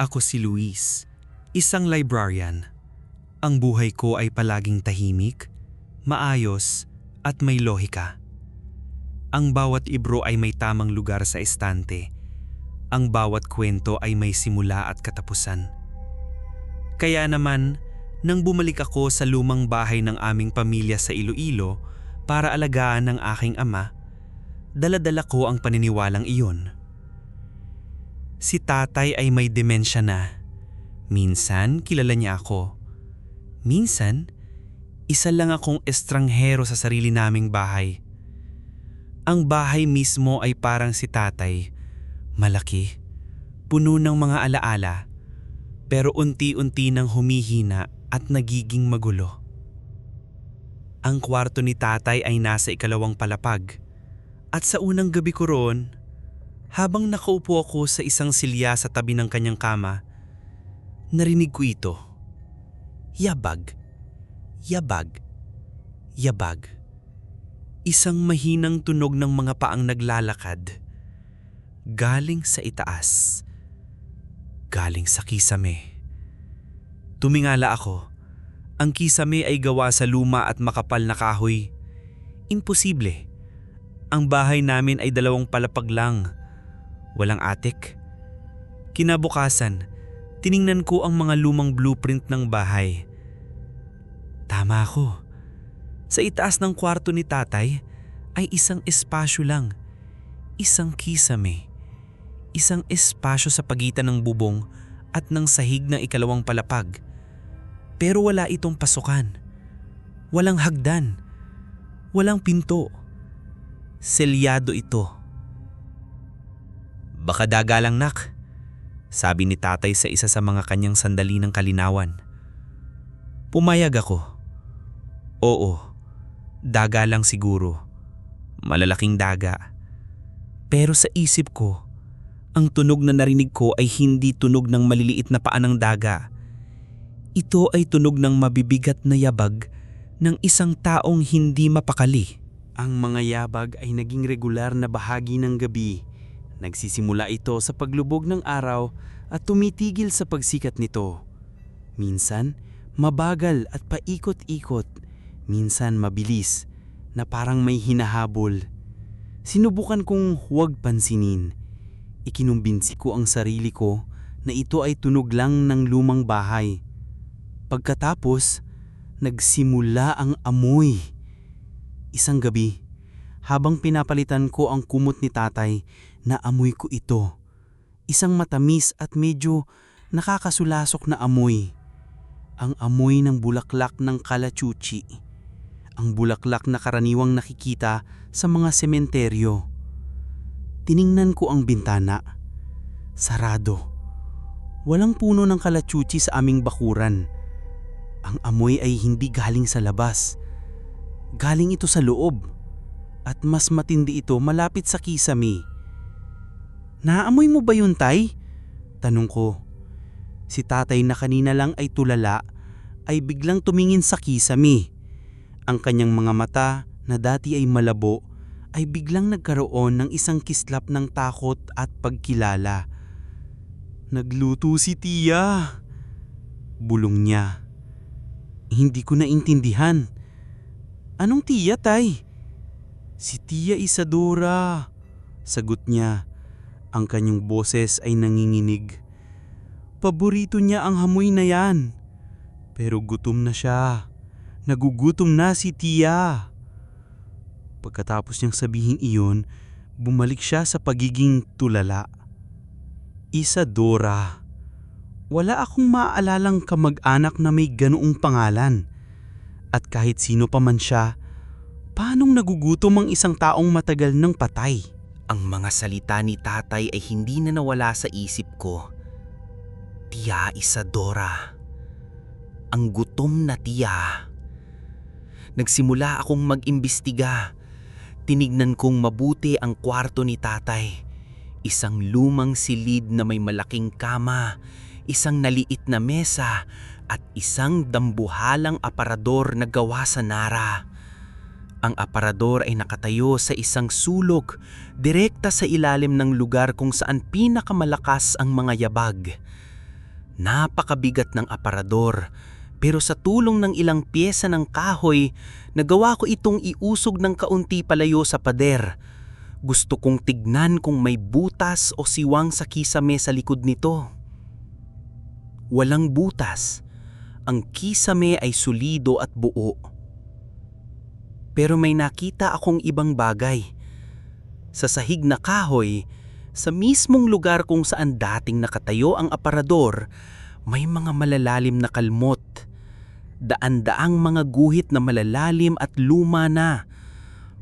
Ako si Luis, isang librarian. Ang buhay ko ay palaging tahimik, maayos at may lohika. Ang bawat ibro ay may tamang lugar sa estante. Ang bawat kwento ay may simula at katapusan. Kaya naman, nang bumalik ako sa lumang bahay ng aming pamilya sa Iloilo para alagaan ng aking ama, daladala ko ang paniniwalang iyon. Si tatay ay may demensya na. Minsan, kilala niya ako. Minsan, isa lang akong estranghero sa sarili naming bahay. Ang bahay mismo ay parang si tatay. Malaki, puno ng mga alaala, pero unti-unti nang humihina at nagiging magulo. Ang kwarto ni tatay ay nasa ikalawang palapag. At sa unang gabi ko roon, habang nakaupo ako sa isang silya sa tabi ng kanyang kama, narinig ko ito. Yabag, yabag, yabag. Isang mahinang tunog ng mga paang naglalakad. Galing sa itaas. Galing sa kisame. Tumingala ako. Ang kisame ay gawa sa luma at makapal na kahoy. Imposible. Ang bahay namin ay dalawang palapag lang. Walang atik. Kinabukasan, tiningnan ko ang mga lumang blueprint ng bahay. Tama ako. Sa itaas ng kwarto ni tatay ay isang espasyo lang. Isang kisame. Isang espasyo sa pagitan ng bubong at ng sahig ng ikalawang palapag. Pero wala itong pasukan. Walang hagdan. Walang pinto. Selyado ito. Baka daga lang nak, sabi ni tatay sa isa sa mga kanyang sandali ng kalinawan. Pumayag ako. Oo, daga lang siguro. Malalaking daga. Pero sa isip ko, ang tunog na narinig ko ay hindi tunog ng maliliit na paa ng daga. Ito ay tunog ng mabibigat na yabag ng isang taong hindi mapakali. Ang mga yabag ay naging regular na bahagi ng gabi. Nagsisimula ito sa paglubog ng araw at tumitigil sa pagsikat nito. Minsan, mabagal at paikot-ikot. Minsan mabilis na parang may hinahabol. Sinubukan kong huwag pansinin. Ikinumbinsi ko ang sarili ko na ito ay tunog lang ng lumang bahay. Pagkatapos, nagsimula ang amoy. Isang gabi, habang pinapalitan ko ang kumot ni tatay, naamoy ko ito. Isang matamis at medyo nakakasulasok na amoy. Ang amoy ng bulaklak ng kalachuchi. Ang bulaklak na karaniwang nakikita sa mga sementeryo. Tiningnan ko ang bintana. Sarado. Walang puno ng kalachuchi sa aming bakuran. Ang amoy ay hindi galing sa labas. Galing ito sa loob. At mas matindi ito malapit sa kisame. Naamoy mo ba yun, Tay? Tanong ko. Si tatay na kanina lang ay tulala ay biglang tumingin sa kisame. Ang kanyang mga mata na dati ay malabo ay biglang nagkaroon ng isang kislap ng takot at pagkilala. Nagluto si Tia. Bulong niya. Hindi ko naintindihan. Anong Tia, Tay? Si Tia Isadora. Sagot niya. Ang kanyang boses ay nanginginig. Paborito niya ang hamoy na yan. Pero gutom na siya. Nagugutom na si Tia. Pagkatapos niyang sabihin iyon, bumalik siya sa pagiging tulala. Isadora. Wala akong maaalalang kamag-anak na may ganoong pangalan. At kahit sino pa man siya, paanong nagugutom ang isang taong matagal ng patay? Ang mga salita ni tatay ay hindi na nawala sa isip ko. Tia Isadora. Ang gutom na tiya. Nagsimula akong mag-imbestiga. Tinignan kong mabuti ang kwarto ni tatay. Isang lumang silid na may malaking kama, isang naliit na mesa, at isang dambuhalang aparador na gawa sa nara. Ang aparador ay nakatayo sa isang sulok, direkta sa ilalim ng lugar kung saan pinakamalakas ang mga yabag. Napakabigat ng aparador pero sa tulong ng ilang pyesa ng kahoy, nagawa ko itong iusog ng kaunti palayo sa pader. Gusto kong tignan kung may butas o siwang sa kisame sa likod nito. Walang butas. Ang kisame ay solido at buo. Pero may nakita akong ibang bagay. Sa sahig na kahoy, sa mismong lugar kung saan dating nakatayo ang aparador, may mga malalalim na kalmot. Daan-daang mga guhit na malalalim at luma na.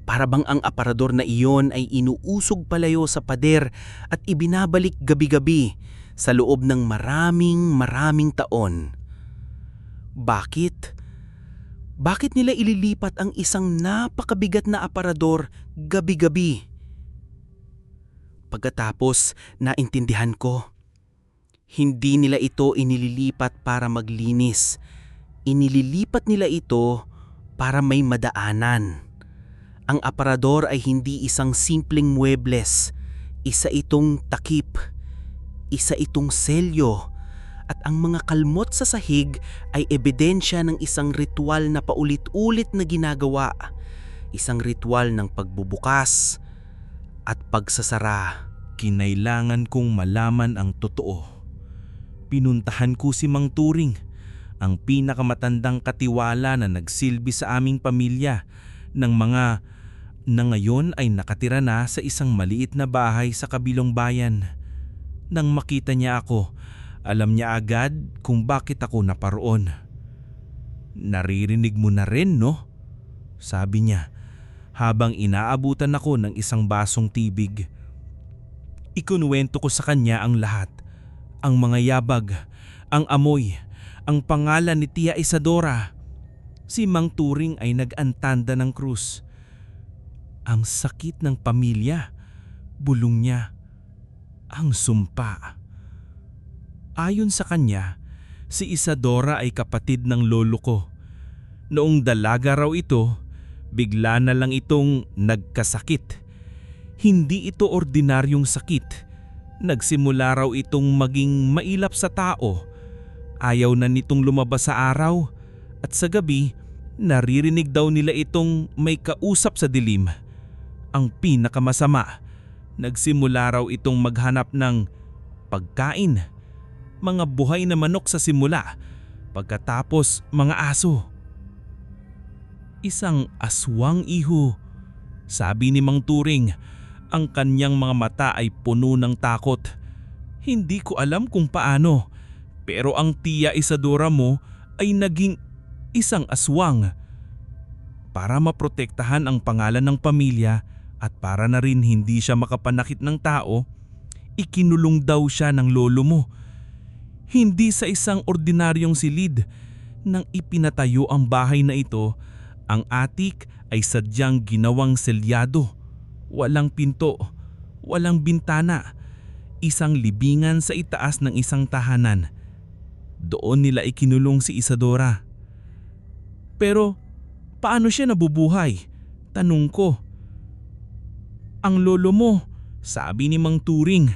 Para bang ang aparador na iyon ay inuusog palayo sa pader at ibinabalik gabi-gabi sa loob ng maraming maraming taon. Bakit? Bakit nila ililipat ang isang napakabigat na aparador gabi-gabi? Pagkatapos, naintindihan ko. Hindi nila ito inililipat para maglinis. Inililipat nila ito para may madaanan. Ang aparador ay hindi isang simpleng muebles. Isa itong takip. Isa itong selyo. At ang mga kalmot sa sahig ay ebidensya ng isang ritual na paulit-ulit na ginagawa. Isang ritual ng pagbubukas at pagsasara. Kinailangan kong malaman ang totoo. Pinuntahan ko si Mang Turing, ang pinakamatandang katiwala na nagsilbi sa aming pamilya ng mga na ngayon ay nakatira na sa isang maliit na bahay sa kabilong bayan. Nang makita niya ako, alam niya agad kung bakit ako naparoon. Naririnig mo na rin no? Sabi niya habang inaabutan ako ng isang basong tibig. Ikunuwento ko sa kanya ang lahat. Ang mga yabag, ang amoy, ang pangalan ni Tia Isadora. Si Mang Turing ay nag-antanda ng krus. Ang sakit ng pamilya, bulong niya, ang sumpa. Ayon sa kanya, si Isadora ay kapatid ng lolo ko. Noong dalaga raw ito, bigla na lang itong nagkasakit. Hindi ito ordinaryong sakit. Nagsimula raw itong maging mailap sa tao. Ayaw na nitong lumabas sa araw at sa gabi naririnig daw nila itong may kausap sa dilim. Ang pinakamasama, nagsimula raw itong maghanap ng pagkain, mga buhay na manok sa simula, pagkatapos mga aso. Isang aswang iho, sabi ni Mang Turing, ang kanyang mga mata ay puno ng takot. Hindi ko alam kung paano, pero ang tiya Isadora mo ay naging isang aswang. Para maprotektahan ang pangalan ng pamilya at para na rin hindi siya makapanakit ng tao, ikinulong daw siya ng lolo mo. Hindi sa isang ordinaryong silid nang ipinatayo ang bahay na ito, ang atik ay sadyang ginawang selyado. Walang pinto, walang bintana, isang libingan sa itaas ng isang tahanan. Doon nila ikinulong si Isadora. Pero paano siya nabubuhay? Tanong ko. Ang lolo mo, sabi ni Mang Turing,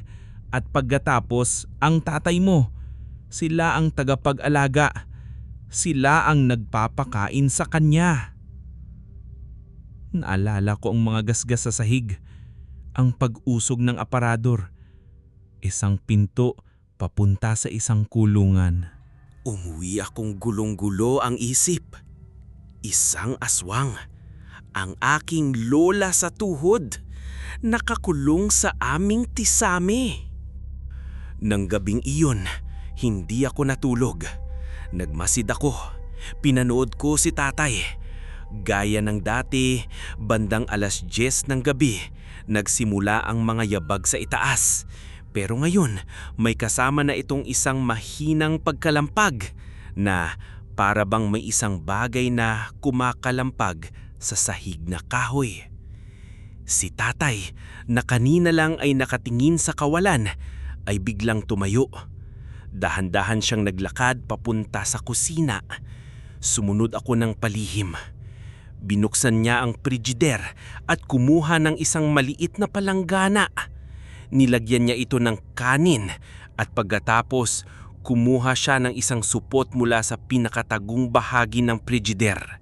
at pagkatapos ang tatay mo. Sila ang tagapag-alaga. Sila ang nagpapakain sa kanya. Naalala ko ang mga gasgas sa sahig, ang pag-usog ng aparador, isang pinto papunta sa isang kulungan. Umuwi akong gulong-gulo ang isip. Isang aswang. Ang aking lola sa tuhod. Nakakulong sa aming tisame. Nang gabing iyon, hindi ako natulog. Nagmasid ako. Pinanood ko si tatay. Gaya ng dati, bandang alas 10 ng gabi, nagsimula ang mga yabag sa itaas. Pero ngayon, may kasama na itong isang mahinang pagkalampag na para bang may isang bagay na kumakalampag sa sahig na kahoy. Si tatay, na kanina lang ay nakatingin sa kawalan, ay biglang tumayo. Dahan-dahan siyang naglakad papunta sa kusina. Sumunod ako ng palihim. Binuksan niya ang frigider at kumuha ng isang maliit na palanggana. Nilagyan niya ito ng kanin at pagkatapos Kumuha siya ng isang supot mula sa pinakatagong bahagi ng frigider.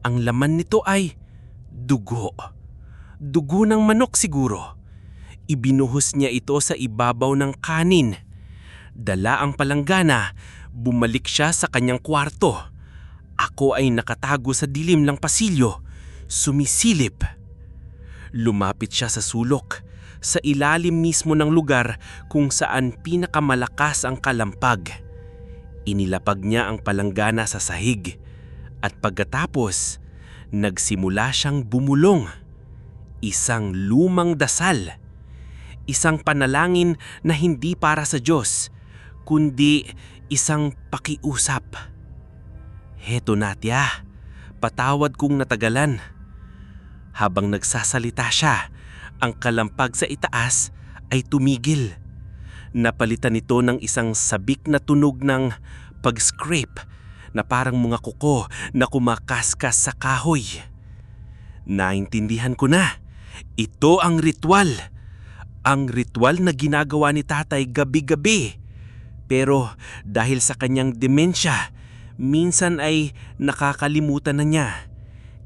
Ang laman nito ay dugo. Dugo ng manok siguro. Ibinuhos niya ito sa ibabaw ng kanin. Dala ang palanggana, bumalik siya sa kanyang kwarto. Ako ay nakatago sa dilim ng pasilyo, sumisilip. Lumapit siya sa sulok, sa ilalim mismo ng lugar kung saan pinakamalakas ang kalampag. Inilapag niya ang palanggana sa sahig at pagkatapos, nagsimula siyang bumulong. Isang lumang dasal. Isang panalangin na hindi para sa Diyos, kundi isang pakiusap. Heto na tiya, patawad kong natagalan. Habang nagsasalita siya, ang kalampag sa itaas ay tumigil. Napalitan ito ng isang sabik na tunog ng pag-scrape na parang mga kuko na kumakaskas sa kahoy. Naintindihan ko na. Ito ang ritual. Ang ritual na ginagawa ni tatay gabi-gabi. Pero dahil sa kanyang demensya, minsan ay nakakalimutan na niya.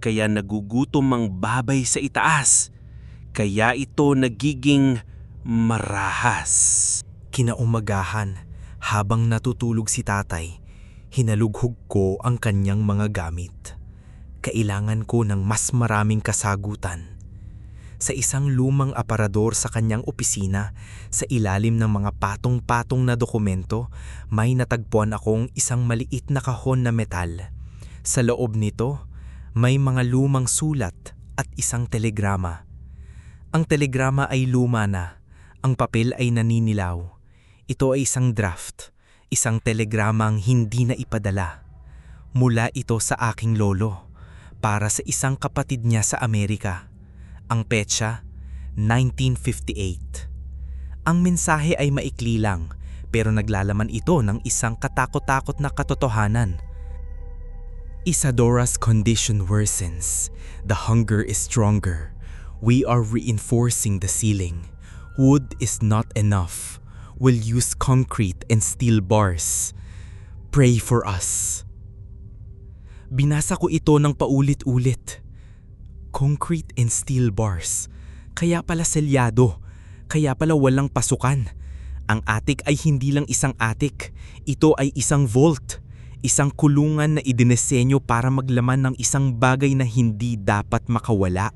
Kaya nagugutom ang babay sa itaas. Kaya ito nagiging marahas. Kinaumagahan, habang natutulog si tatay, hinalughog ko ang kanyang mga gamit. Kailangan ko ng mas maraming kasagutan. Sa isang lumang aparador sa kanyang opisina, sa ilalim ng mga patong-patong na dokumento, may natagpuan akong isang maliit na kahon na metal. Sa loob nito, may mga lumang sulat at isang telegrama. Ang telegrama ay luma na. Ang papel ay naninilaw. Ito ay isang draft. Isang telegramang hindi na ipadala. Mula ito sa aking lolo para sa isang kapatid niya sa Amerika. Ang petsa, 1958. Ang mensahe ay maikli lang pero naglalaman ito ng isang katakot-takot na katotohanan. Isadora's condition worsens. The hunger is stronger. We are reinforcing the ceiling. Wood is not enough. We'll use concrete and steel bars. Pray for us. Binasa ko ito ng paulit-ulit. Concrete and steel bars. Kaya pala selyado. Kaya pala walang pasukan. Ang atik ay hindi lang isang atik. Ito ay isang vault. Isang kulungan na idinesenyo para maglaman ng isang bagay na hindi dapat makawala.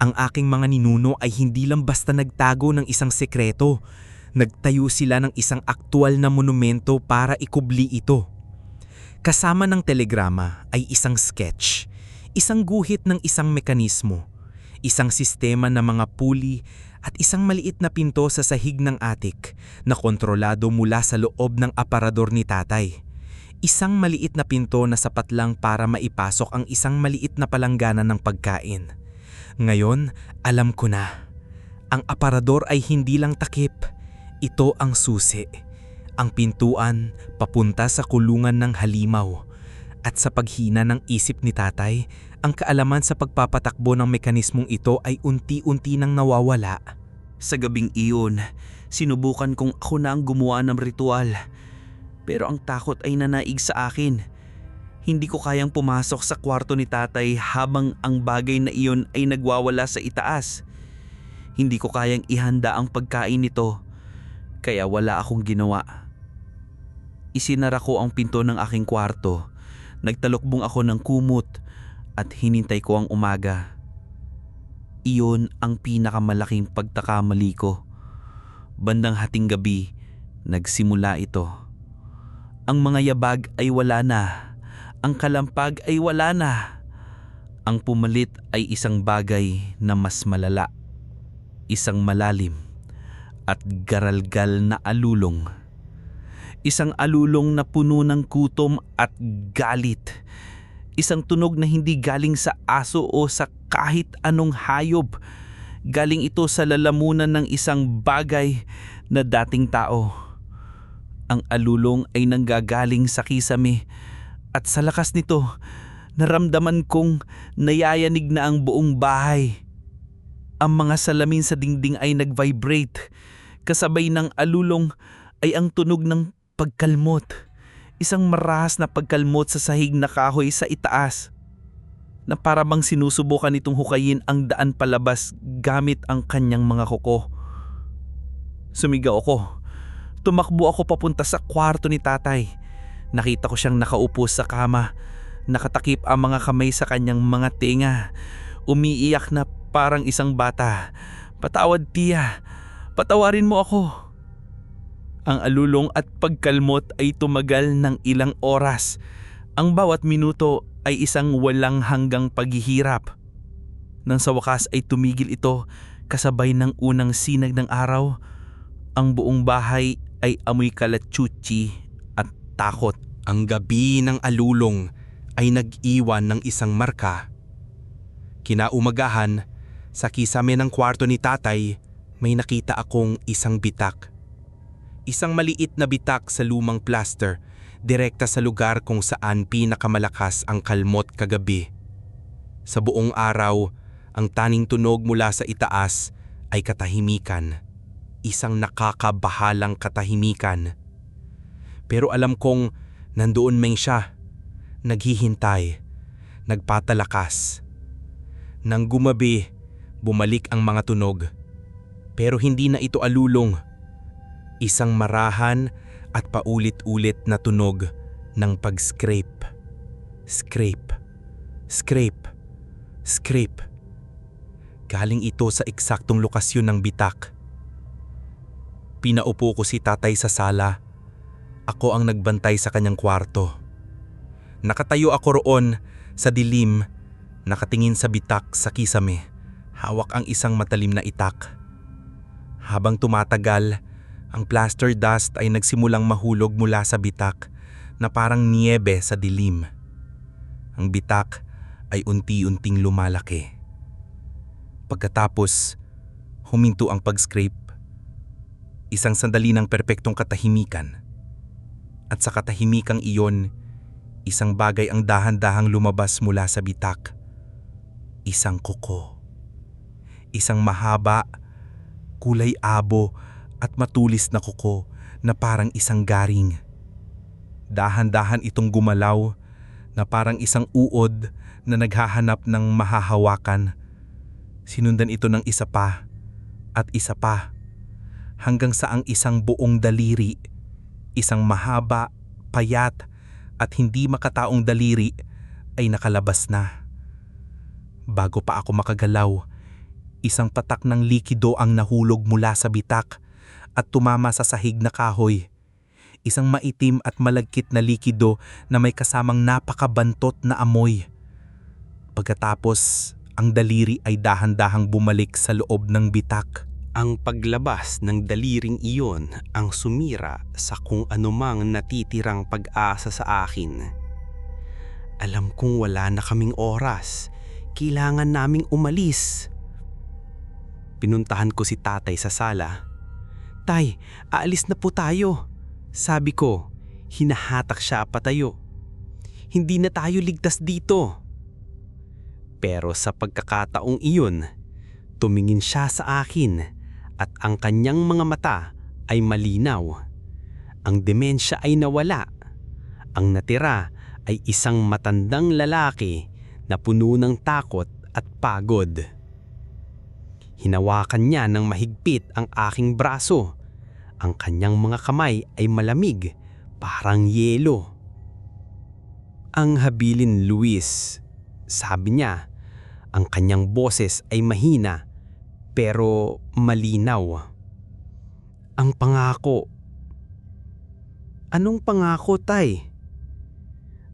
Ang aking mga ninuno ay hindi lang basta nagtago ng isang sekreto. Nagtayo sila ng isang aktwal na monumento para ikubli ito. Kasama ng telegrama ay isang sketch, isang guhit ng isang mekanismo, isang sistema ng mga puli at isang maliit na pinto sa sahig ng atik na kontrolado mula sa loob ng aparador ni tatay. Isang maliit na pinto na sapat lang para maipasok ang isang maliit na palanggana ng pagkain. Ngayon, alam ko na. Ang aparador ay hindi lang takip. Ito ang susi. Ang pintuan papunta sa kulungan ng halimaw. At sa paghina ng isip ni tatay, ang kaalaman sa pagpapatakbo ng mekanismong ito ay unti-unti nang nawawala. Sa gabing iyon, sinubukan kong ako na ang gumawa ng ritual. Pero ang takot ay nanaig sa akin. Hindi ko kayang pumasok sa kwarto ni tatay habang ang bagay na iyon ay nagwawala sa itaas. Hindi ko kayang ihanda ang pagkain nito, kaya wala akong ginawa. Isinara ko ang pinto ng aking kwarto, nagtalukbong ako ng kumot at hinintay ko ang umaga. Iyon ang pinakamalaking pagtakamali ko. Bandang hating gabi, nagsimula ito. Ang mga yabag ay wala na. Ang kalampag ay wala na. Ang pumalit ay isang bagay na mas malala. Isang malalim at garalgal na alulong. Isang alulong na puno ng kutom at galit. Isang tunog na hindi galing sa aso o sa kahit anong hayop. Galing ito sa lalamunan ng isang bagay na dating tao. Ang alulong ay nanggagaling sa kisame at sa lakas nito, naramdaman kong nayayanig na ang buong bahay. Ang mga salamin sa dingding ay nag-vibrate. Kasabay ng alulong ay ang tunog ng pagkalmot. Isang marahas na pagkalmot sa sahig na kahoy sa itaas. Na para sinusubukan nitong hukayin ang daan palabas gamit ang kanyang mga kuko. Sumigaw ako. Tumakbo ako papunta sa kwarto ni tatay. Nakita ko siyang nakaupo sa kama. Nakatakip ang mga kamay sa kanyang mga tenga. Umiiyak na parang isang bata. Patawad tiya. Patawarin mo ako. Ang alulong at pagkalmot ay tumagal ng ilang oras. Ang bawat minuto ay isang walang hanggang paghihirap. Nang sa wakas ay tumigil ito kasabay ng unang sinag ng araw, ang buong bahay ay amoy kalatsutsi at takot. Ang gabi ng alulong ay nag-iwan ng isang marka. Kinaumagahan, sa kisame ng kwarto ni tatay, may nakita akong isang bitak. Isang maliit na bitak sa lumang plaster, direkta sa lugar kung saan pinakamalakas ang kalmot kagabi. Sa buong araw, ang taning tunog mula sa itaas ay katahimikan. Isang nakakabahalang katahimikan. Pero alam kong nandoon may siya. Naghihintay. Nagpatalakas. Nang gumabi, bumalik ang mga tunog. Pero hindi na ito alulong. Isang marahan at paulit-ulit na tunog ng pag-scrape. Scrape. Scrape. Scrape. Galing ito sa eksaktong lokasyon ng bitak. Pinaupo ko si tatay sa sala. Ako ang nagbantay sa kanyang kwarto. Nakatayo ako roon sa dilim, nakatingin sa bitak sa kisame. Hawak ang isang matalim na itak. Habang tumatagal, ang plaster dust ay nagsimulang mahulog mula sa bitak na parang niebe sa dilim. Ang bitak ay unti-unting lumalaki. Pagkatapos, huminto ang pag-scrape. Isang sandali ng perpektong katahimikan. At sa katahimikang iyon, isang bagay ang dahan-dahang lumabas mula sa bitak. Isang kuko. Isang mahaba, kulay abo at matulis na kuko na parang isang garing. Dahan-dahan itong gumalaw na parang isang uod na naghahanap ng mahahawakan. Sinundan ito ng isa pa at isa pa hanggang sa ang isang buong daliri, isang mahaba, payat at hindi makataong daliri ay nakalabas na. Bago pa ako makagalaw, isang patak ng likido ang nahulog mula sa bitak at tumama sa sahig na kahoy. Isang maitim at malagkit na likido na may kasamang napakabantot na amoy. Pagkatapos, ang daliri ay dahan-dahang bumalik sa loob ng bitak. Ang paglabas ng daliring iyon ang sumira sa kung anumang natitirang pag-asa sa akin. Alam kong wala na kaming oras. Kailangan naming umalis. Pinuntahan ko si tatay sa sala. Tay, aalis na po tayo. Sabi ko, hinahatak siya patayo. Hindi na tayo ligtas dito. Pero sa pagkakataong iyon, tumingin siya sa akin at ang kanyang mga mata ay malinaw. Ang demensya ay nawala. Ang natira ay isang matandang lalaki na puno ng takot at pagod. Hinawakan niya ng mahigpit ang aking braso. Ang kanyang mga kamay ay malamig, parang yelo. Ang habilin Luis, sabi niya, ang kanyang boses ay mahina pero malinaw. Ang pangako. Anong pangako, tay?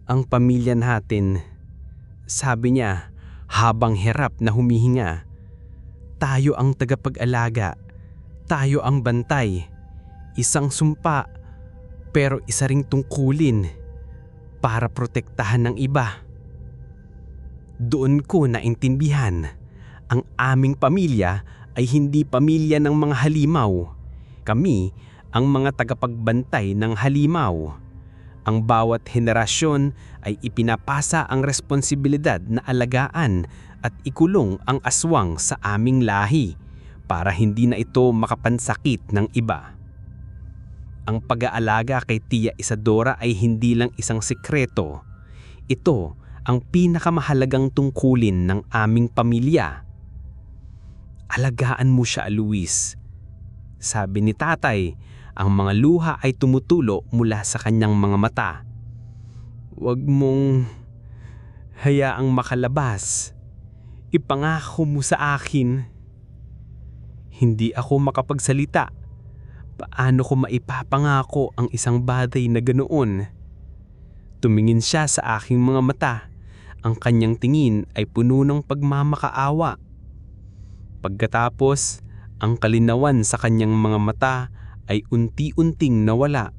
Ang pamilya natin, sabi niya habang hirap na humihinga. Tayo ang tagapag-alaga. Tayo ang bantay. Isang sumpa, pero isa ring tungkulin para protektahan ng iba. Doon ko naintindihan, ang aming pamilya ay hindi pamilya ng mga halimaw. Kami ang mga tagapagbantay ng halimaw. Ang bawat henerasyon ay ipinapasa ang responsibilidad na alagaan at ikulong ang aswang sa aming lahi para hindi na ito makapansakit ng iba. Ang pag-aalaga kay Tia Isadora ay hindi lang isang sikreto. Ito ang pinakamahalagang tungkulin ng aming pamilya. Alagaan mo siya, Luis. Sabi ni tatay, ang mga luha ay tumutulo mula sa kanyang mga mata. Huwag mong hayaang makalabas. Ipangako mo sa akin. Hindi ako makapagsalita. Paano ko maipapangako ang isang bagay na ganoon? Tumingin siya sa aking mga mata. Ang kanyang tingin ay puno ng pagmamakaawa. Pagkatapos, ang kalinawan sa kanyang mga mata ay unti-unting nawala.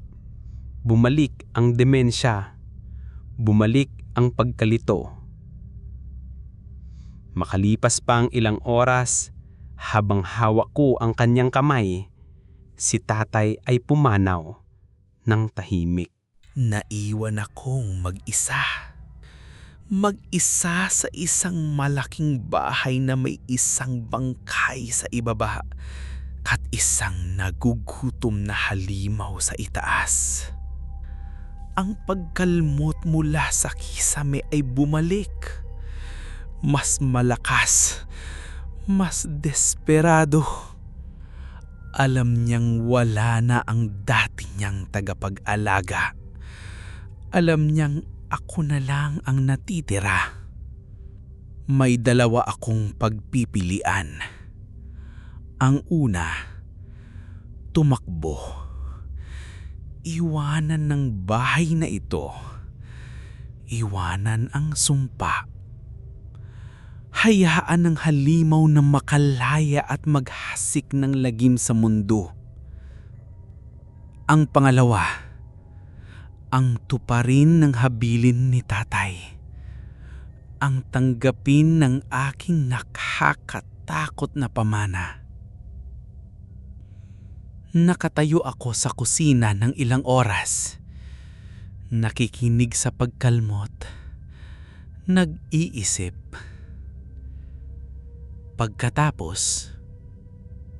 Bumalik ang demensya. Bumalik ang pagkalito. Makalipas pa ang ilang oras, habang hawak ko ang kanyang kamay, si tatay ay pumanaw ng tahimik. Naiwan akong mag-isa. Mag-isa sa isang malaking bahay na may isang bangkay sa ibaba at isang nagugutom na halimaw sa itaas. Ang pagkalmot mula sa kisame ay bumalik. Mas malakas, mas desperado. Alam niyang wala na ang dati niyang tagapag-alaga. Alam niyang ako na lang ang natitira. May dalawa akong pagpipilian. Ang una, tumakbo. Iwanan ng bahay na ito. Iwanan ang sumpa. Hayaan ng halimaw na makalaya at maghasik ng lagim sa mundo. Ang pangalawa, ang tuparin ng habilin ni tatay. Ang tanggapin ng aking nakakatakot na pamana. Nakatayo ako sa kusina ng ilang oras. Nakikinig sa pagkalmot. Nag-iisip. Pagkatapos,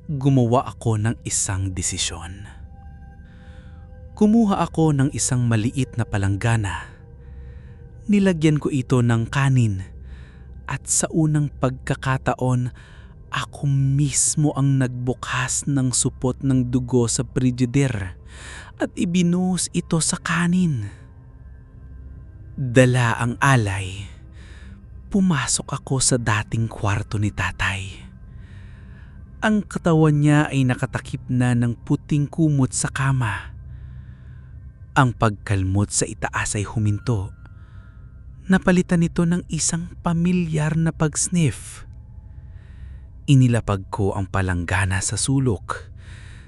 gumawa ako ng isang desisyon. Kumuha ako ng isang maliit na palanggana. Nilagyan ko ito ng kanin at sa unang pagkakataon ako mismo ang nagbukas ng supot ng dugo sa frigider at ibinuhos ito sa kanin. Dala ang alay. Pumasok ako sa dating kwarto ni tatay. Ang katawan niya ay nakatakip na ng puting kumot sa kama. Ang pagkalmot sa itaas ay huminto. Napalitan nito ng isang pamilyar na pag-sniff. Inilapag ko ang palanggana sa sulok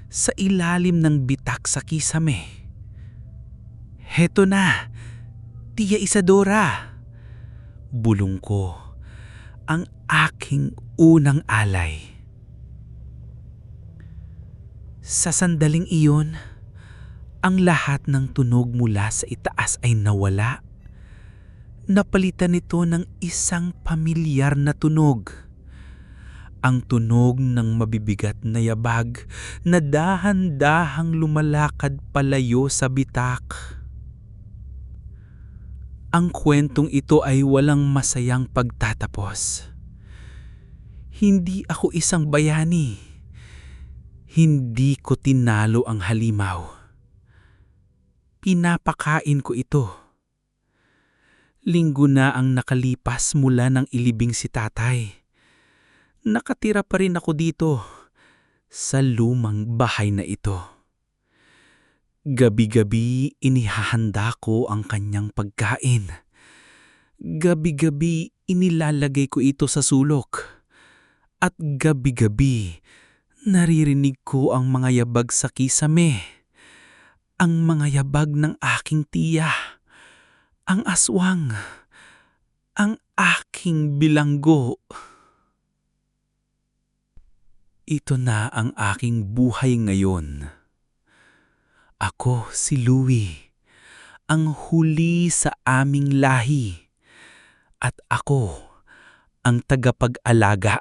sa ilalim ng bitak sa kisame. Heto na, Tia Isadora. Bulong ko ang aking unang alay. Sa sandaling iyon, ang lahat ng tunog mula sa itaas ay nawala. Napalitan nito ng isang pamilyar na tunog. Ang tunog ng mabibigat na yabag na dahan-dahang lumalakad palayo sa bitak. Ang kwentong ito ay walang masayang pagtatapos. Hindi ako isang bayani. Hindi ko tinalo ang halimaw. Pinapakain ko ito. Linggo na ang nakalipas mula ng ilibing si tatay. Nakatira pa rin ako dito sa lumang bahay na ito. Gabi-gabi inihahanda ko ang kanyang pagkain. Gabi-gabi inilalagay ko ito sa sulok. At gabi-gabi naririnig ko ang mga yabag sa kisame. Ang mga yabag ng aking tiya. Ang aswang. Ang aking bilanggo. Ito na ang aking buhay ngayon. Ako si Louie, ang huli sa aming lahi. At ako ang tagapag-alaga